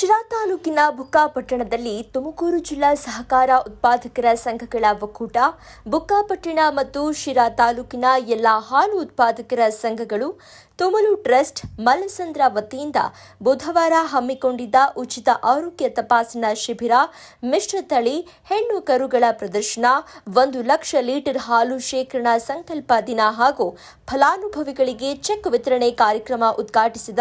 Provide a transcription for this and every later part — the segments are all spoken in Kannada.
ಶಿರಾ ತಾಲೂಕಿನ ಬುಕ್ಕಾಪಟ್ಟಣದಲ್ಲಿ ತುಮಕೂರು ಜಿಲ್ಲಾ ಸಹಕಾರ ಉತ್ಪಾದಕರ ಸಂಘಗಳ ಒಕ್ಕೂಟ ಬುಕ್ಕಾಪಟ್ಟಣ ಮತ್ತು ಶಿರಾ ತಾಲೂಕಿನ ಎಲ್ಲ ಹಾಲು ಉತ್ಪಾದಕರ ಸಂಘಗಳು ತುಮಲು ಟ್ರಸ್ಟ್ ಮಲ್ಲಸಂದ್ರ ವತಿಯಿಂದ ಬುಧವಾರ ಹಮ್ಮಿಕೊಂಡಿದ್ದ ಉಚಿತ ಆರೋಗ್ಯ ತಪಾಸಣಾ ಶಿಬಿರ ಮಿಶ್ರತಳಿ ಹೆಣ್ಣು ಕರುಗಳ ಪ್ರದರ್ಶನ, ಒಂದು ಲಕ್ಷ ಲೀಟರ್ ಹಾಲು ಶೇಖರಣಾ ಸಂಕಲ್ಪ ದಿನ ಹಾಗೂ ಫಲಾನುಭವಿಗಳಿಗೆ ಚೆಕ್ ವಿತರಣೆ ಕಾರ್ಯಕ್ರಮ ಉದ್ಘಾಟಿಸಿದ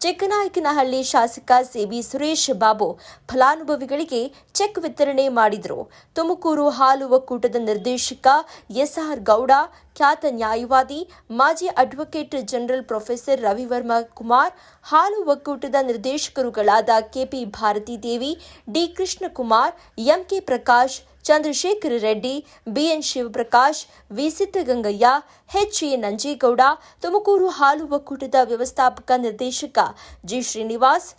ಚಿಕ್ಕನಾಯಕನಹಳ್ಳಿ ಶಾಸಕ ಸಿಬಿ ಸುರೇಶ್ ಬಾಬು ಫಲಾನುಭವಿಗಳಿಗೆ ಚೆಕ್ ವಿತರಣೆ ಮಾಡಿದರು. ತುಮಕೂರು ಹಾಲು ಒಕ್ಕೂಟದ ನಿರ್ದೇಶಕ ಎಸ್ಆರ್ ಗೌಡ ಖ್ಯಾತ ನ್ಯಾಯವಾದಿ, ಮಾಜಿ advocate general professor Ravivarma Kumar, ಹಾಲು ಒಕ್ಕೂಟದ ನಿರ್ದೇಶಕರುಗಳಾದ KP Bharathi Devi D Krishnakumar, MK Prakash, Chandrashekara Reddy, BN Shivaprakash, V Siddagangaiah A Nanjegowda, Tumakuru ಹಾಲು ಒಕ್ಕೂಟದ ವ್ಯವಸ್ಥಾಪಕ ನಿರ್ದೇಶಕ ಜಿ ಶ್ರೀನಿವಾಸ್,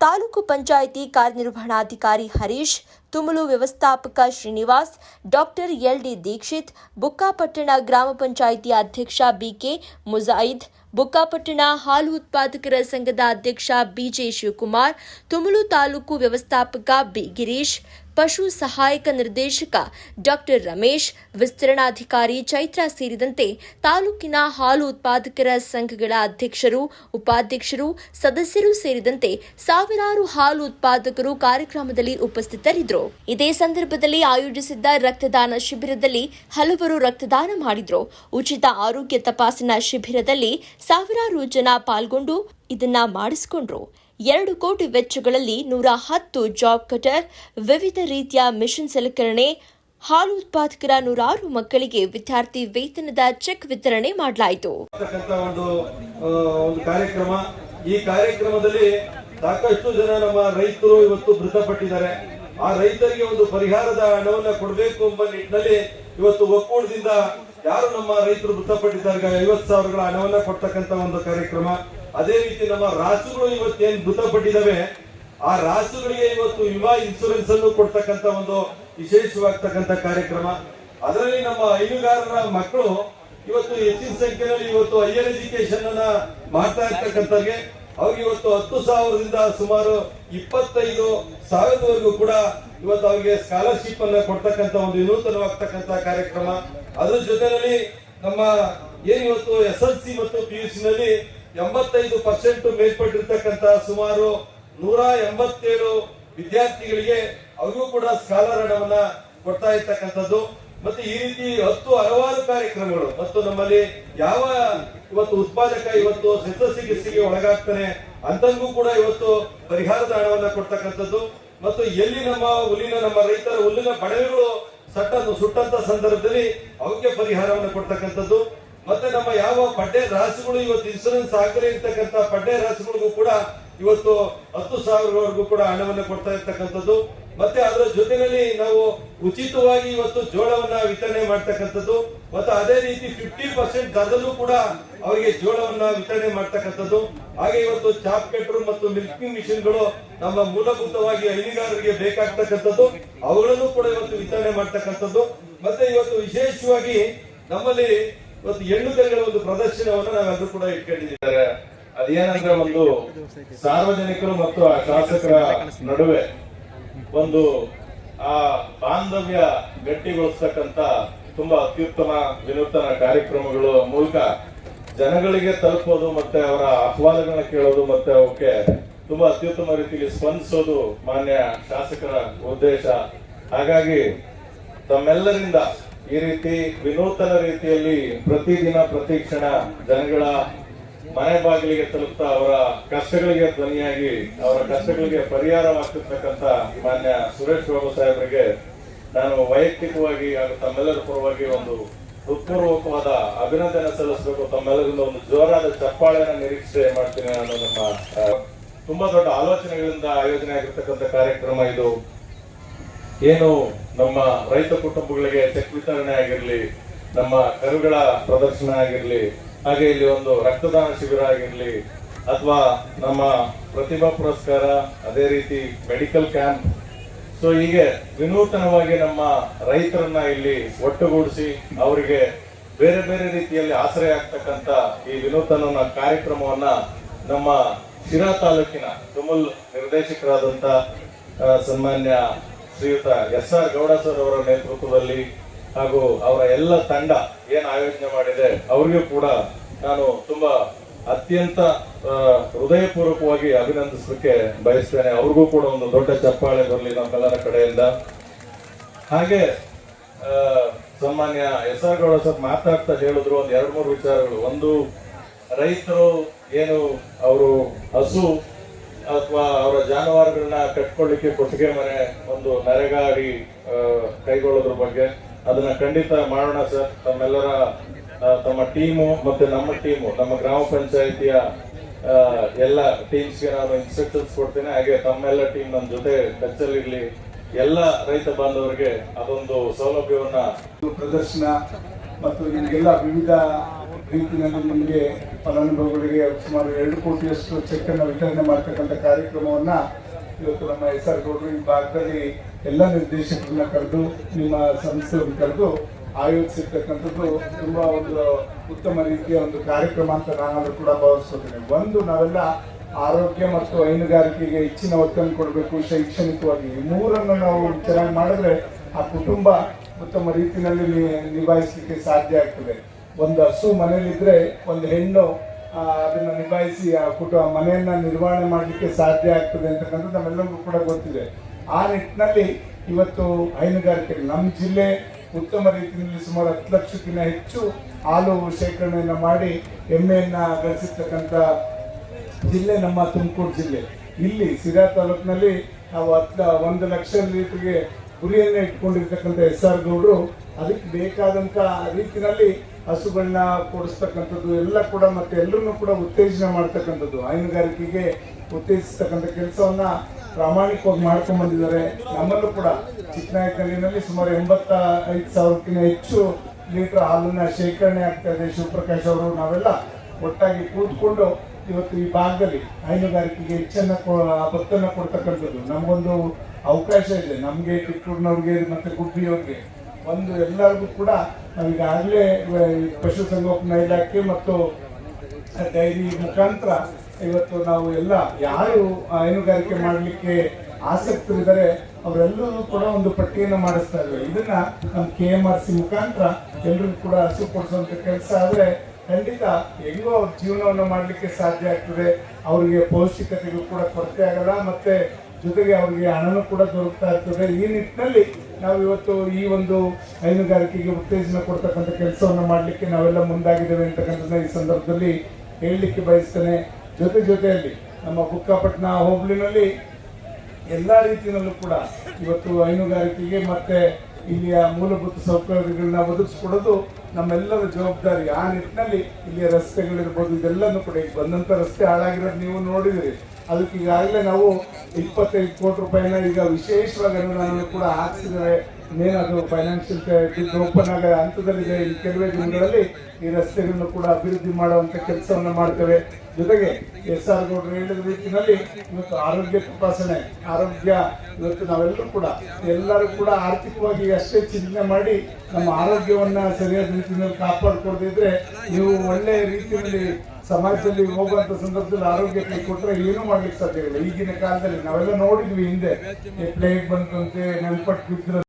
ತಾಲೂಕು ಪಂಚಾಯಿತಿ ಕಾರ್ಯನಿರ್ವಹಣಾಧಿಕಾರಿ ಹರೀಶ್ ತುಮಲು ವ್ಯವಸ್ಥಾಪಕ ಶ್ರೀನಿವಾಸ್, ಡಾಕ್ಟರ್ ಎಲ್ಡಿ ದೀಕ್ಷಿತ್, ಬುಕ್ಕಾಪಟ್ಟಣ ಗ್ರಾಮ ಪಂಚಾಯಿತಿ ಅಧ್ಯಕ್ಷ ಬಿಕೆ ಮುಜಾಯಿದ್ ಬುಕ್ಕಾಪಟ್ಟಣ ಹಾಲು ಉತ್ಪಾದಕರ ಸಂಘದ ಅಧ್ಯಕ್ಷ ಬಿಜೆ ಶಿವಕುಮಾರ್ ತುಮಲು ತಾಲೂಕು ವ್ಯವಸ್ಥಾಪಕ ಬಿ ಗಿರೀಶ್ ಪಶು ಸಹಾಯಕ ನಿರ್ದೇಶಕ ಡಾಕ್ಟರ್ ರಮೇಶ್, ವಿಸ್ತರಣಾಧಿಕಾರಿ ಚೈತ್ರ ಸೇರಿದಂತೆ ತಾಲೂಕಿನ ಹಾಲು ಉತ್ಪಾದಕರ ಸಂಘಗಳ ಅಧ್ಯಕ್ಷರು, ಉಪಾಧ್ಯಕ್ಷರು, ಸದಸ್ಯರು ಸೇರಿದಂತೆ ಸಾವಿರಾರು ಹಾಲು ಉತ್ಪಾದಕರು ಕಾರ್ಯಕ್ರಮದಲ್ಲಿ ಉಪಸ್ಥಿತರಿದ್ದರು. ಇದೇ ಸಂದರ್ಭದಲ್ಲಿ ಆಯೋಜಿಸಿದ್ದ ರಕ್ತದಾನ ಶಿಬಿರದಲ್ಲಿ ಹಲವರು ರಕ್ತದಾನ ಮಾಡಿದ್ರು. ಉಚಿತ ಆರೋಗ್ಯ ತಪಾಸಣಾ ಶಿಬಿರದಲ್ಲಿ ಸಾವಿರಾರು ಜನ ಪಾಲ್ಗೊಂಡು ಇದನ್ನ ಮಾಡಿಸಿಕೊಂಡ್ರು. ಎರಡು ಕೋಟಿ ವೆಚ್ಚಗಳಲ್ಲಿ ನೂರ ಹತ್ತು ಜಾಬ್ ಕಟರ್, ವಿವಿಧ ರೀತಿಯ ಮಿಷನ್ ಸಲಕರಣೆ, ಹಾಲು ಉತ್ಪಾದಕರ ನೂರಾರು ಮಕ್ಕಳಿಗೆ ವಿದ್ಯಾರ್ಥಿ ವೇತನದ ಚೆಕ್ ವಿತರಣೆ ಮಾಡಲಾಯಿತು. ಕಾರ್ಯಕ್ರಮ. ಈ ಕಾರ್ಯಕ್ರಮದಲ್ಲಿ ಸಾಕಷ್ಟು ಜನ ನಮ್ಮ ರೈತರು ಇವತ್ತು ಮೃತಪಟ್ಟಿದ್ದಾರೆ. ಆ ರೈತರಿಗೆ ಒಂದು ಪರಿಹಾರದ ಹಣವನ್ನು ಕೊಡಬೇಕು ಎಂಬ ನಿಟ್ಟಿನಲ್ಲಿ ಇವತ್ತು ಒಕ್ಕೂಟದಿಂದ ಯಾರು ನಮ್ಮ ರೈತರು ಮೃತಪಟ್ಟಿದ್ದಾರೆ? ಐವತ್ತು ಸಾವಿರಗಳ ಹಣವನ್ನ ಕೊಡ್ತಕ್ಕಂಥ ಒಂದು ಕಾರ್ಯಕ್ರಮ. ಅದೇ ರೀತಿ ನಮ್ಮ ರಾಸುಗಳು ಇವತ್ತೇನ್ ಮೃತಪಟ್ಟಿದ್ದಾವೆ, ಆ ರಾಸುಗಳಿಗೆ ಇವತ್ತು ವಿಮಾ ಇನ್ಸೂರೆನ್ಸ್ ಅನ್ನು ಕೊಡ್ತಕ್ಕಂತ ಒಂದು ವಿಶೇಷವಾಗ್ತಕ್ಕಂಥ ಕಾರ್ಯಕ್ರಮ. ಅದರಲ್ಲಿ ನಮ್ಮ ಹೈನುಗಾರರ ಮಕ್ಕಳು ಇವತ್ತು ಹೆಚ್ಚಿನ ಸಂಖ್ಯೆಯಲ್ಲಿ ಇವತ್ತು ಹೈಯರ್ ಎಜುಕೇಶನ್ ಅನ್ನ ಮಾಡ್ತಾ ಇರ್ತಕ್ಕಂಥವ್ರಿಗೆ ಅವ್ರಿಗೆ ಇವತ್ತು ಹತ್ತು ಸಾವಿರದಿಂದ ಸುಮಾರು ಇಪ್ಪತ್ತೈದು ಸಾವಿರದವರೆಗೂ ಕೂಡ ಇವತ್ತು ಅವರಿಗೆ ಸ್ಕಾಲರ್ಶಿಪ್ ಅನ್ನ ಕೊಡ್ತಕ್ಕಂಥ ಒಂದು ವಿನೂತನವಾಗ್ತಕ್ಕಂಥ ಕಾರ್ಯಕ್ರಮ. ಅದ್ರ ಜೊತೆಯಲ್ಲಿ ನಮ್ಮ ಏನಿವತ್ತು ಎಸ್ ಎಲ್ ಸಿ ಮತ್ತು ಪಿ ಯು ಸಿ ನಲ್ಲಿ ಎಂಬತ್ತೈದು ಪರ್ಸೆಂಟ್ ಮೇಲ್ಪಟ್ಟಿರ್ತಕ್ಕಂಥ ಸುಮಾರು ನೂರ ಎಂಬತ್ತೇಳು ವಿದ್ಯಾರ್ಥಿಗಳಿಗೆ ಅವರಿಗೂ ಕೂಡ ಸ್ಕಾಲರ್ ಹಣವನ್ನ ಕೊಡ್ತಾ ಇರ್ತಕ್ಕಂಥದ್ದು. ಮತ್ತೆ ಈ ರೀತಿ ಹತ್ತು ಹಲವಾರು ಕಾರ್ಯಕ್ರಮಗಳು, ಮತ್ತು ನಮ್ಮಲ್ಲಿ ಯಾವ ಇವತ್ತು ಉತ್ಪಾದಕ ಇವತ್ತು ಶಸ್ತ್ರಚಿಕಿತ್ಸೆಗೆ ಒಳಗಾಗ್ತಾನೆ ಅಂತಂಗೂ ಕೂಡ ಇವತ್ತು ಪರಿಹಾರದ ಹಣವನ್ನ ಕೊಡ್ತಕ್ಕಂಥದ್ದು. ಮತ್ತು ಎಲ್ಲಿ ನಮ್ಮ ಹುಲ್ಲಿನ, ನಮ್ಮ ರೈತರ ಹುಲ್ಲಿನ ಬಡವೆಗಳು ಸಟ್ಟನ್ನು ಸುಟ್ಟಂತ ಸಂದರ್ಭದಲ್ಲಿ ಅವಕ್ಕೆ ಪರಿಹಾರವನ್ನು ಕೊಡ್ತಕ್ಕಂಥದ್ದು. ಮತ್ತೆ ನಮ್ಮ ಯಾವ ಪಡ್ಡೆ ರಾಸುಗಳು ಇವತ್ತು ಇನ್ಸೂರೆನ್ಸ್ ಆಗದೇ ಇರ್ತಕ್ಕಂಥ ಪಡ್ಡೆ ರಾಸುಗಳಿಗೂ ಕೂಡ ಇವತ್ತು ಹತ್ತು ಸಾವಿರವರೆಗೂ ಕೂಡ ಹಣವನ್ನು ಕೊಡ್ತಾ ಇರ್ತಕ್ಕಂಥದ್ದು. ಮತ್ತೆ ಅದರ ಜೊತೆಯಲ್ಲಿ ನಾವು ಉಚಿತವಾಗಿ ಇವತ್ತು ಜೋಳವನ್ನ ವಿತರಣೆ ಮಾಡ್ತಕ್ಕಂಥದ್ದು. ಮತ್ತು ಅದೇ ರೀತಿ ಫಿಫ್ಟಿ ಪರ್ಸೆಂಟ್ ದರದಲ್ಲೂ ಕೂಡ ಅವರಿಗೆ ಜೋಳವನ್ನ ವಿತರಣೆ ಮಾಡ್ತಕ್ಕಂಥದ್ದು. ಹಾಗೆ ಇವತ್ತು ಚಾಪ್ ಕಟ್ರು ಮತ್ತು ಮಿಲ್ಕಿಂಗ್ ಮಿಷಿನ್ಗಳು ನಮ್ಮ ಮೂಲಭೂತವಾಗಿ ಹೈನುಗಾರರಿಗೆ ಬೇಕಾಗ್ತಕ್ಕಂಥದ್ದು. ಅವುಗಳನ್ನು ಕೂಡ ಇವತ್ತು ವಿತರಣೆ ಮಾಡ್ತಕ್ಕಂಥದ್ದು. ಮತ್ತೆ ಇವತ್ತು ವಿಶೇಷವಾಗಿ ನಮ್ಮಲ್ಲಿ ಇವತ್ತು ಹೆಣ್ಣು ಕರುಗಳ ಒಂದು ಪ್ರದರ್ಶನವನ್ನು ನಾವೆಲ್ಲರೂ ಕೂಡ ಇಟ್ಕೊಂಡಿದ್ದಾರೆ. ಅದೇನಂದ್ರೆ ಒಂದು ಸಾರ್ವಜನಿಕರು ಮತ್ತು ಆ ಶಾಸಕರ ನಡುವೆ ಒಂದು ಆ ಬಾಂಧವ್ಯ ಗಟ್ಟಿಗೊಳಿಸ್ತಕ್ಕಂತ ತುಂಬಾ ಅತ್ಯುತ್ತಮ ವಿನೂತನ ಕಾರ್ಯಕ್ರಮಗಳ ಮೂಲಕ ಜನಗಳಿಗೆ ತಲುಪೋದು ಮತ್ತೆ ಅವರ ಅಹವಾಲುಗಳನ್ನ ಕೇಳೋದು ಮತ್ತೆ ಅವಕ್ಕೆ ತುಂಬಾ ಅತ್ಯುತ್ತಮ ರೀತಿಯಲ್ಲಿ ಸ್ಪಂದಿಸೋದು ಮಾನ್ಯ ಶಾಸಕರ ಉದ್ದೇಶ. ಹಾಗಾಗಿ ತಮ್ಮೆಲ್ಲರಿಂದ ಈ ರೀತಿ ವಿನೂತನ ರೀತಿಯಲ್ಲಿ ಪ್ರತಿದಿನ ಪ್ರತಿ ಕ್ಷಣ ಜನಗಳ ಮನೆ ಬಾಗಿಲಿಗೆ ತಲುಪ್ತಾ ಅವರ ಕಷ್ಟಗಳಿಗೆ ಧ್ವನಿಯಾಗಿ, ಅವರ ಕಷ್ಟಗಳಿಗೆ ಪರಿಹಾರವಾಗ್ತಿರ್ತಕ್ಕಂಥ ಮಾನ್ಯ ಸುರೇಶ್ ಬಾಬು ಸಾಹೇಬರಿಗೆ ನಾನು ವೈಯಕ್ತಿಕವಾಗಿ ಹಾಗೂ ತಮ್ಮೆಲ್ಲರ ಪರವಾಗಿ ಒಂದು ಹೃತ್ಪೂರ್ವಕವಾದ ಅಭಿನಂದನೆ ಸಲ್ಲಿಸಬೇಕು. ತಮ್ಮೆಲ್ಲರಿಂದ ಒಂದು ಜೋರಾದ ಚಪ್ಪಾಳೆಯನ್ನು ನಿರೀಕ್ಷೆ ಮಾಡ್ತೀನಿ ನಾನು ನಮ್ಮ ತುಂಬಾ ದೊಡ್ಡ ಆಲೋಚನೆಗಳಿಂದ ಆಯೋಜನೆ ಆಗಿರ್ತಕ್ಕಂಥ ಕಾರ್ಯಕ್ರಮ ಇದು. ಏನು ನಮ್ಮ ರೈತ ಕುಟುಂಬಗಳಿಗೆ ಚೆಕ್ ವಿತರಣೆ ಆಗಿರಲಿ, ನಮ್ಮ ಕರುಗಳ ಪ್ರದರ್ಶನ ಆಗಿರಲಿ, ಹಾಗೆ ಇಲ್ಲಿ ಒಂದು ರಕ್ತದಾನ ಶಿಬಿರ ಆಗಿರಲಿ, ಅಥವಾ ನಮ್ಮ ಪ್ರತಿಭಾ ಪುರಸ್ಕಾರ, ಅದೇ ರೀತಿ ಮೆಡಿಕಲ್ ಕ್ಯಾಂಪ್ ಸೊ ಹೀಗೆ ವಿನೂತನವಾಗಿ ನಮ್ಮ ರೈತರನ್ನ ಇಲ್ಲಿ ಒಟ್ಟುಗೂಡಿಸಿ ಅವರಿಗೆ ಬೇರೆ ಬೇರೆ ರೀತಿಯಲ್ಲಿ ಆಶ್ರಯ ಆಗ್ತಕ್ಕಂಥ ಈ ವಿನೂತನ ಕಾರ್ಯಕ್ರಮವನ್ನ ನಮ್ಮ ಶಿರಾ ತಾಲೂಕಿನ ತುಮುಲ್ ನಿರ್ದೇಶಕರಾದಂತ ಸನ್ಮಾನ್ಯ ಶ್ರೀಯುತ ಎಸ್ ಆರ್ ಗೌಡ ಸರ್ ಅವರ ನೇತೃತ್ವದಲ್ಲಿ ಹಾಗೂ ಅವರ ಎಲ್ಲ ತಂಡ ಏನ್ ಆಯೋಜನೆ ಮಾಡಿದೆ, ಅವರಿಗೂ ಕೂಡ ನಾನು ತುಂಬಾ ಅತ್ಯಂತ ಹೃದಯಪೂರ್ವಕವಾಗಿ ಅಭಿನಂದಿಸಲಿಕ್ಕೆ ಬಯಸ್ತೇನೆ. ಅವ್ರಿಗೂ ಕೂಡ ಒಂದು ದೊಡ್ಡ ಚಪ್ಪಾಳೆ ಬರಲಿ ನಮ್ಮೆಲ್ಲರ ಕಡೆಯಿಂದ. ಹಾಗೆ ಸಾಮಾನ್ಯ ಎಸ್ ಆರ್ ಗೌಡ ಸರ್ ಮಾತಾಡ್ತಾ ಹೇಳಿದ್ರು ಒಂದು ಎರಡು ಮೂರು ವಿಚಾರಗಳು. ಒಂದು, ರೈತರು ಏನು ಅವರು ಹಸು ಅಥವಾ ಅವರ ಜಾನುವಾರುಗಳನ್ನ ಕಟ್ಕೊಳ್ಳಿಕ್ಕೆ ಕೊಟ್ಟಿಗೆ ಮನೆ ಒಂದು ನರೆಗಾಡಿ ಆ, ಕೈಗೊಳ್ಳೋದ್ರ ಬಗ್ಗೆ ಅದನ್ನ ಖಂಡಿತ ಮಾಡೋಣ ಸರ್. ತಮ್ಮೆಲ್ಲರ ತಮ್ಮ ಟೀಮು ಮತ್ತೆ ನಮ್ಮ ಟೀಮು ನಮ್ಮ ಗ್ರಾಮ ಪಂಚಾಯಿತಿಯ ಎಲ್ಲ ಟೀಮ್ಸ್ಗೆ ನಾನು ಇನ್ಸ್ಟ್ರಕ್ಷನ್ಸ್ ಕೊಡ್ತೇನೆ. ಹಾಗೆ ತಮ್ಮೆಲ್ಲ ಟೀಮ್ ನನ್ನ ಜೊತೆ ಟಚ್ಚಲ್ಲಿರಲಿ ಎಲ್ಲ ರೈತ ಬಾಂಧವರಿಗೆ ಅದೊಂದು ಸೌಲಭ್ಯವನ್ನ ಪ್ರದರ್ಶನ ಮತ್ತು ನಿಮಗೆಲ್ಲ ವಿವಿಧ ರೀತಿಯಲ್ಲಿ ನಿಮಗೆ ಫಲಾನುಭವಿಗಳಿಗೆ ಸುಮಾರು ಎರಡು ಕೋಟಿಯಷ್ಟು ಚೆಕ್ ಅನ್ನು ವಿತರಣೆ ಮಾಡ್ತಕ್ಕಂಥ ಕಾರ್ಯಕ್ರಮವನ್ನ ಇವತ್ತು ನಮ್ಮ ಎಸ್ ಆರ್ ಗೌಡರು ಭಾಗದಲ್ಲಿ ಎಲ್ಲ ನಿರ್ದೇಶಕರನ್ನ ಕರೆದು, ನಿಮ್ಮ ಸಂಸ್ಥೆಯನ್ನು ಕರೆದು ಆಯೋಜಿಸಿರ್ತಕ್ಕಂಥದ್ದು ತುಂಬಾ ಒಂದು ಉತ್ತಮ ರೀತಿಯ ಒಂದು ಕಾರ್ಯಕ್ರಮ ಅಂತ ನಾನು ಕೂಡ ಭಾವಿಸ್ತೇನೆ ಒಂದು ನಾವೆಲ್ಲ ಆರೋಗ್ಯ ಮತ್ತು ಹೈನುಗಾರಿಕೆಗೆ ಹೆಚ್ಚಿನ ಒತ್ತನ್ನು ಕೊಡಬೇಕು, ಶೈಕ್ಷಣಿಕವಾಗಿ. ಈ ಮೂರನ್ನು ನಾವು ಚೆನ್ನಾಗಿ ಮಾಡಿದ್ರೆ ಆ ಕುಟುಂಬ ಉತ್ತಮ ರೀತಿಯಲ್ಲಿ ನಿಭಾಯಿಸಲಿಕ್ಕೆ ಸಾಧ್ಯ ಆಗ್ತದೆ. ಒಂದು ಹಸು ಮನೇಲಿದ್ದರೆ ಒಂದು ಹೆಣ್ಣು ಅದನ್ನು ನಿಭಾಯಿಸಿ ಆ ಕುಟುಂಬ ಮನೆಯನ್ನ ನಿರ್ವಹಣೆ ಮಾಡಲಿಕ್ಕೆ ಸಾಧ್ಯ ಆಗ್ತದೆ ಅಂತಕ್ಕಂಥದ್ದು ನಮ್ಮೆಲ್ಲರಿಗೂ ಕೂಡ ಗೊತ್ತಿದೆ. ಆ ನಿಟ್ಟಿನಲ್ಲಿ ಇವತ್ತು ಹೈನುಗಾರಿಕೆ ನಮ್ಮ ಜಿಲ್ಲೆ ಉತ್ತಮ ರೀತಿಯಲ್ಲಿ ಸುಮಾರು ಹತ್ತು ಲಕ್ಷಕ್ಕಿಂತ ಹೆಚ್ಚು ಹಾಲು ಶೇಖರಣೆಯನ್ನು ಮಾಡಿ ಎಮ್ಮೆಯನ್ನು ಗಳಿಸಿರ್ತಕ್ಕಂಥ ಜಿಲ್ಲೆ ನಮ್ಮ ತುಮಕೂರು ಜಿಲ್ಲೆ. ಇಲ್ಲಿ ಸಿರಾ ತಾಲೂಕಿನಲ್ಲಿ ನಾವು ಹತ್ತ, ಒಂದು ಲಕ್ಷ ಲೀಟರ್ಗೆ ಗುರಿಯನ್ನೇ ಇಟ್ಕೊಂಡಿರ್ತಕ್ಕಂಥ ಎಸ್ ಆರ್ ಗೌಡರು, ಅದಕ್ಕೆ ಬೇಕಾದಂತ ರೀತಿನಲ್ಲಿ ಹಸುಗಳನ್ನ ಕೊಡಿಸ್ತಕ್ಕಂಥದ್ದು, ಎಲ್ಲ ಕೂಡ ಮತ್ತೆ ಎಲ್ಲರನ್ನೂ ಕೂಡ ಉತ್ತೇಜನ ಮಾಡ್ತಕ್ಕಂಥದ್ದು. ಹೈನುಗಾರಿಕೆಗೆ ಉತ್ತೇಜಿಸ್ತಕ್ಕಂಥ ಕೆಲಸವನ್ನ ಪ್ರಾಮಾಣಿಕವಾಗಿ ಮಾಡ್ಕೊಂಡ್ ಬಂದಿದ್ದಾರೆ. ನಮ್ಮಲ್ಲೂ ಕೂಡ ಚಿಕ್ಕನಾಯಕಲ್ಲಿನಲ್ಲಿ ಸುಮಾರು ಎಂಬತ್ತ ಐದು ಸಾವಿರಕ್ಕಿಂತ ಹೆಚ್ಚು ಲೀಟರ್ ಹಾಲನ್ನ ಶೇಖರಣೆ ಆಗ್ತಾ ಇದೆ. ಶಿವಪ್ರಕಾಶ್ ಅವರು, ನಾವೆಲ್ಲ ಒಟ್ಟಾಗಿ ಕೂತ್ಕೊಂಡು ಇವತ್ತು ಈ ಭಾಗದಲ್ಲಿ ಹೈನುಗಾರಿಕೆಗೆ ಹೆಚ್ಚನ್ನ ಒತ್ತನ್ನ ಕೊಡ್ತಕ್ಕಂಥದ್ದು. ನಮಗೊಂದು ಅವಕಾಶ ಇದೆ. ನಮಗೆ ಕಿತ್ತೂರಿನವ್ರಿಗೆ, ಮತ್ತೆ ಗುಬ್ಬಿಯವ್ರಿಗೆ ಒಂದು ಎಲ್ಲರಿಗೂ ಕೂಡ ನಾವೀಗಾಗಲೇ ಪಶುಸಂಗೋಪನಾ ಇಲಾಖೆ ಮತ್ತು ಡೈರಿ ಮುಖಾಂತರ ಇವತ್ತು ನಾವು ಎಲ್ಲ ಯಾರು ಹೈನುಗಾರಿಕೆ ಮಾಡಲಿಕ್ಕೆ ಆಸಕ್ತರಿದ್ದಾರೆ, ಅವರೆಲ್ಲರೂ ಕೂಡ ಒಂದು ಪಟ್ಟಿಯನ್ನು ಮಾಡಿಸ್ತಾ ಇದ್ದಾರೆ. ಇದನ್ನ ನಮ್ಮ ಕೆ ಎಂ ಆರ್ ಸಿ ಮುಖಾಂತರ ಎಲ್ಲರಿಗೂ ಕೂಡ ಹಸು ಕೊಡಿಸುವಂತ ಕೆಲಸ ಆದ್ರೆ ಖಂಡಿತ ಹೆಂಗೋ ಅವ್ರ ಜೀವನವನ್ನು ಮಾಡಲಿಕ್ಕೆ ಸಾಧ್ಯ ಆಗ್ತದೆ. ಅವರಿಗೆ ಪೌಷ್ಟಿಕತೆಗೂ ಕೂಡ ಕೊರತೆ ಆಗಲ್ಲ, ಮತ್ತೆ ಜೊತೆಗೆ ಅವರಿಗೆ ಹಣನು ಕೂಡ ದೊರಕ್ತಾ ಇರ್ತದೆ. ಈ ನಿಟ್ಟಿನಲ್ಲಿ ನಾವು ಇವತ್ತು ಈ ಒಂದು ಹೈನುಗಾರಿಕೆಗೆ ಉತ್ತೇಜನ ಕೊಡ್ತಕ್ಕಂಥ ಕೆಲಸವನ್ನು ಮಾಡಲಿಕ್ಕೆ ನಾವೆಲ್ಲ ಮುಂದಾಗಿದ್ದೇವೆ ಅಂತಕ್ಕಂಥದ್ದನ್ನ ಈ ಸಂದರ್ಭದಲ್ಲಿ ಹೇಳಲಿಕ್ಕೆ ಬಯಸ್ತೇನೆ. ಜೊತೆ ಜೊತೆಯಲ್ಲಿ ನಮ್ಮ ಬುಕ್ಕಾಪಟ್ಟಣ ಹೋಬಳಿನಲ್ಲಿ ಎಲ್ಲ ರೀತಿಯಲ್ಲೂ ಕೂಡ ಇವತ್ತು ಹೈನುಗಾರಿಕೆಗೆ ಮತ್ತೆ ಇಲ್ಲಿಯ ಮೂಲಭೂತ ಸೌಕರ್ಯಗಳನ್ನ ಒದಗಿಸ್ಕೊಡೋದು ನಮ್ಮೆಲ್ಲರ ಜವಾಬ್ದಾರಿ. ಆ ನಿಟ್ಟಿನಲ್ಲಿ ಇಲ್ಲಿಯ ರಸ್ತೆಗಳಿರ್ಬೋದು, ಇದೆಲ್ಲನೂ ಕೂಡ ಈಗ ಬಂದಂತ ರಸ್ತೆ ಹಾಳಾಗಿರೋದು ನೀವು ನೋಡಿದಿರಿ. ಅದಕ್ಕೆ ಈಗಾಗಲೇ ನಾವು ಇಪ್ಪತ್ತೈದು ಕೋಟಿ ರೂಪಾಯಿನ ಈಗ ವಿಶೇಷವಾಗಿ ಅನುದಾನ ಕೂಡ ಹಾಕ್ಸಿದ್ದಾರೆ. ಇನ್ನೇನಾದರೂ ಫೈನಾನ್ಷಿಯಲ್ ಓಪನ್ ಆಗೋ ಹಂತದಲ್ಲಿದೆ. ಈ ಕೆಲವೇ ದಿನಗಳಲ್ಲಿ ಈ ರಸ್ತೆಗಳನ್ನು ಕೂಡ ಅಭಿವೃದ್ಧಿ ಮಾಡುವಂಥ ಕೆಲಸವನ್ನು ಮಾಡ್ತೇವೆ. ಜೊತೆಗೆ ಎಸ್ ಆರ್ ಗೌಡರು ಹೇಳಿದ ರೀತಿಯಲ್ಲಿ ಇವತ್ತು ಆರೋಗ್ಯ ತಪಾಸಣೆ, ಆರೋಗ್ಯ ಇವತ್ತು ನಾವೆಲ್ಲರೂ ಕೂಡ, ಎಲ್ಲರೂ ಕೂಡ ಆರ್ಥಿಕವಾಗಿ ಅಷ್ಟೇ ಚಿಂತನೆ ಮಾಡಿ ನಮ್ಮ ಆರೋಗ್ಯವನ್ನು ಸರಿಯಾದ ರೀತಿಯಲ್ಲಿ ಕಾಪಾಡ್ಕೊಳ್ದಿದ್ರೆ ನೀವು ಒಳ್ಳೆಯ ರೀತಿಯಲ್ಲಿ ಸಮಾಜದಲ್ಲಿ ಹೋಗುವಂತ ಸಂದರ್ಭದಲ್ಲಿ ಆರೋಗ್ಯ ಕೈ ಕೊಟ್ಟರೆ ಏನೂ ಮಾಡ್ಲಿಕ್ಕೆ ಸಾಧ್ಯ ಇಲ್ಲ ಈಗಿನ ಕಾಲದಲ್ಲಿ ನಾವೆಲ್ಲ ನೋಡಿದ್ವಿ ಹಿಂದೆ ಪ್ಲೇಗ್ ಬಂತಂತೆ ನೆಲ್ಪಟ್ಟು ಬಿದ್ದಿರೋ